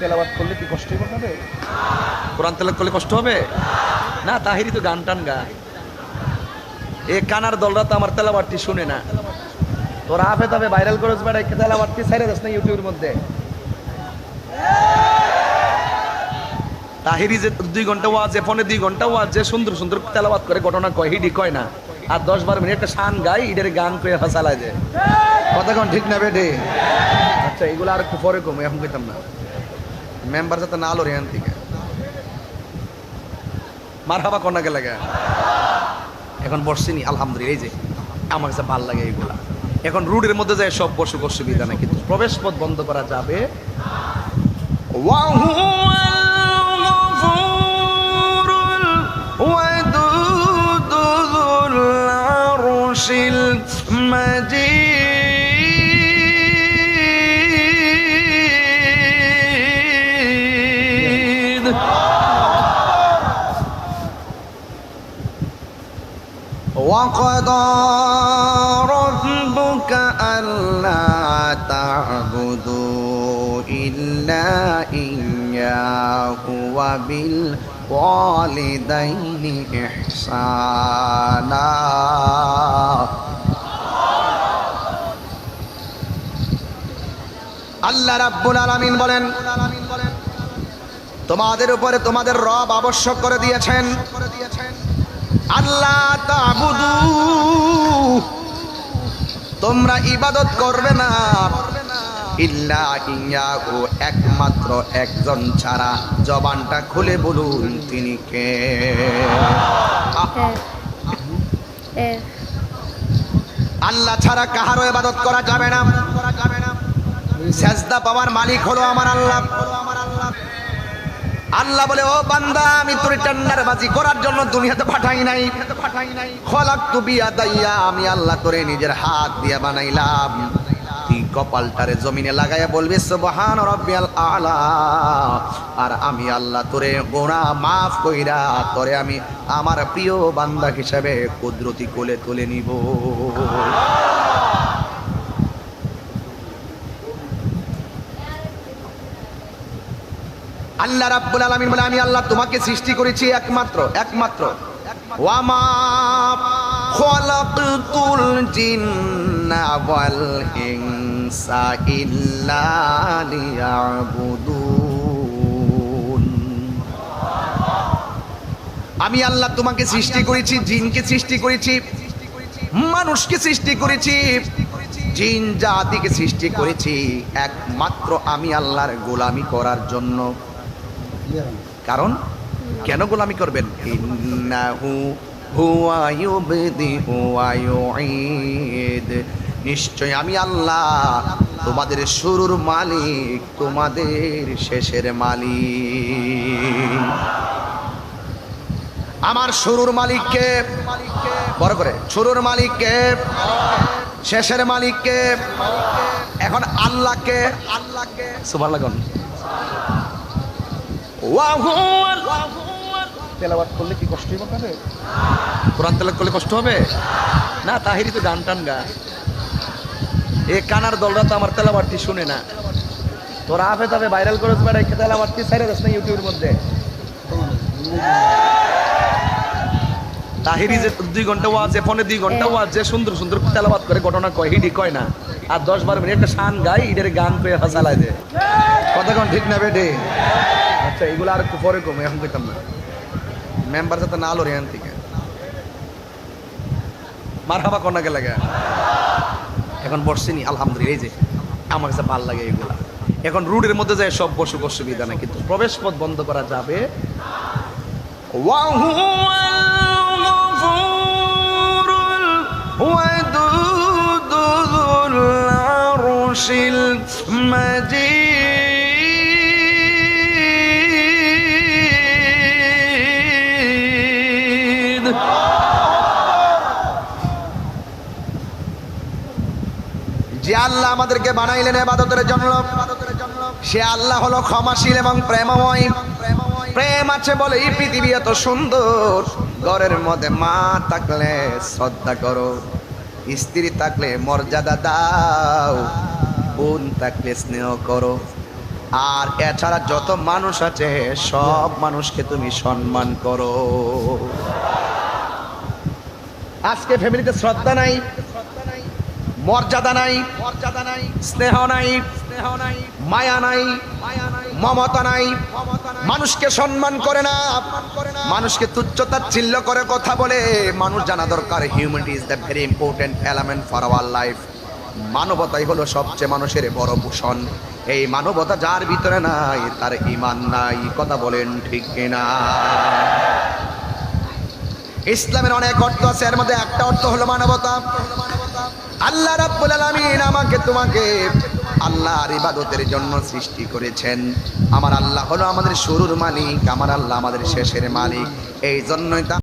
তেলাবাদ করলে কি কষ্ট হবে? কোরআন তেলাওয়াত করলে কষ্ট হবে? না, তাহিরি তো গান টান গা এ কানার দলরা তো আমার তেলাবারটি শুনে না। তোরা আফে তবে ভাইরাল করস বেড়া তেলাবারটি ছেড়ে যাস না ইউটিউবের মধ্যে। তাহিরি যে দুই ঘণ্টা ওয়াজ, ফোনে দুই ঘণ্টা ওয়াজ সুন্দর সুন্দর তেলাবাদ করে, ঘটনা কয়, হিডি কয় না। আর দশ বারো মিনিট একটা শান গাই ইডের গান কয়ে হাসালায় যে কতক্ষণ ঠিক না বেটে? আচ্ছা এগুলো আর একটু পরে কমে এখন কইতাম না মেম্বার যাতে না আলো রেহান থেকে মার হাবা কন্যাকে লাগে এখন বসছিনি আলহামদুলিল্লাহ এই যে আমার কাছে ভাল লাগে এইগুলা এখন রুডের মধ্যে যায় সব বসুক অসুবিধা নেই কিন্তু প্রবেশ পথ বন্ধ করা যাবে وهو وقضى ربك ألا تعبدوا إلا إياه وبالوالدين إحسانا আল্লাহ রাব্বুল আলামিন বলেন তোমাদের উপরে তোমাদের রব আবশ্যক করে দিয়েছেন আল্লাহ তোমরা ইবাদত করবে না। ইল্লা ইয়াহু একমাত্র একজন ছাড়া জবানটা খুলে বলুন তিনি কে? আল্লাহ ছাড়া কাহারও ইবাদত করা যাবে না। সেজদা পাওয়ার মালিক হলো আমার আল্লাহ আমার আল্লাহ। বলে, ও বান্দা, আমি তোর টেন্ডার বাজি করার জন্য দুনিয়াতে পাঠাই নাই। খলাক তুবি আদাইয়া আমি আল্লাহ তোরে নিজের হাত দিয়ে বানাইলাম। তুই কপালটারে জমিনে লাগাইয়া বলবি, সুবহান রাব্বিয়াল আলা। আর আমি আল্লাহ তোরে গোনা মাফ কইরা, তোরে আমি আমার প্রিয় বান্দা হিসেবে কুদরতি কোলে তুলে নিব। আল্লাহ রাব্বুল আলামিন বলে, আমি আল্লাহ তোমাকে সৃষ্টি করেছি একমাত্র একমাত্র। ওয়ামা খলাকতুল জিন্না ওয়াল ইনসা ইল্লা লিয়াবুদুন। আমি আল্লাহ তোমাকে সৃষ্টি করেছি, জিনকে সৃষ্টি করেছি, মানুষকে সৃষ্টি করেছি, জিন জাতিকে সৃষ্টি করেছি। একমাত্র আমি আল্লাহর গোলামি করার জন্য। কারণ কেন গোলামি করবেন? ইন্নাহু হুয়া ইউঈদ। নিশ্চয় আমি আল্লাহ তোমাদের শুরুর মালিক তোমাদের শেষের মালিক। আমার শুরুর মালিককে বড় করে শুরুর মালিককে শেষের মালিককে এখন আল্লাহকে আল্লাহকে সুভার লাগুন তেলাবাদ করলে কি কষ্ট হবে কোরআন তেলাওয়াত করলে কষ্ট হবে? না তাহিরি তো গান টান গা এ কানার দলরা তো আমার তেলাবারটি শুনে না। তোরা আফে তবে ভাইরাল করে বেড়া তেলাবারটি ছেড়ে যাস না ইউটিউবের মধ্যে। তাহিরি যে দুই ঘণ্টা ওয়াজ যে ফোনে দুই ঘণ্টা ওয়াজ যে সুন্দর সুন্দর তেলাবাদ করে ঘটনা কয় হিডি কয় না। আর দশ বারো মিনিট একটা শান গাই ইডের গান কয়ে হাসালায় যে কতক্ষণ ঠিক না বেটে? আচ্ছা এগুলো আর একটু পরে কমে এখন কইতাম না মেম্বার যাতে না আলো রেহান থেকে মার হাবা কন্যাকে লাগে এখন বসছিনি আলহামদুলিল্লাহ এই যে আমার কাছে ভাল লাগে এগুলা এখন রুডের মধ্যে যায় সব বসুক অসুবিধা নেই কিন্তু প্রবেশ পথ বন্ধ করা যাবে وهو الغفور الودود ذو العرش المجيد আল্লাহ আমাদেরকে বানাইলেন এবাদতের জন্য। সে আল্লাহ হলো ক্ষমাশীল এবং প্রেমময়। প্রেম আছে বলে এই পৃথিবী এত সুন্দর। ঘরের মধ্যে মা থাকলে শ্রদ্ধা করো, স্ত্রী থাকলে মর্যাদা দাও, বোন থাকলে স্নেহ করো। আর এছাড়া যত মানুষ আছে, সব মানুষকে তুমি সম্মান করো। আজকে ফ্যামিলিতে শ্রদ্ধা নাই। মর্যাদা নাই মর্যাদা নাই স্নেহ নাই স্নেহ নাই মায়া নাই মায়া নাই মমতা নাই। মানুষকে সম্মান করে না মানুষকে তুচ্ছতাচ্ছিল্য করে কথা বলে। মানুষ জানা দরকার humanity is the very important element for our life মানবতাই হলো সবচেয়ে মানুষের বড় ভূষণ এই মানবতা যার ভিতরে নাই তার ইমান নাই কথা বলেন ঠিক কিনা? ইসলামের অনেক অর্থ আছে এর মধ্যে একটা অর্থ হলো মানবতা। আল্লাহ রাব্বুল আলামিন আমাকে তোমাকে আল্লাহর ইবাদতের জন্য সৃষ্টি করেছেন। আমার আল্লাহ হলো আমাদের শুরুর মালিক, আমার আল্লাহ আমাদের শেষের মালিক। এই জন্যই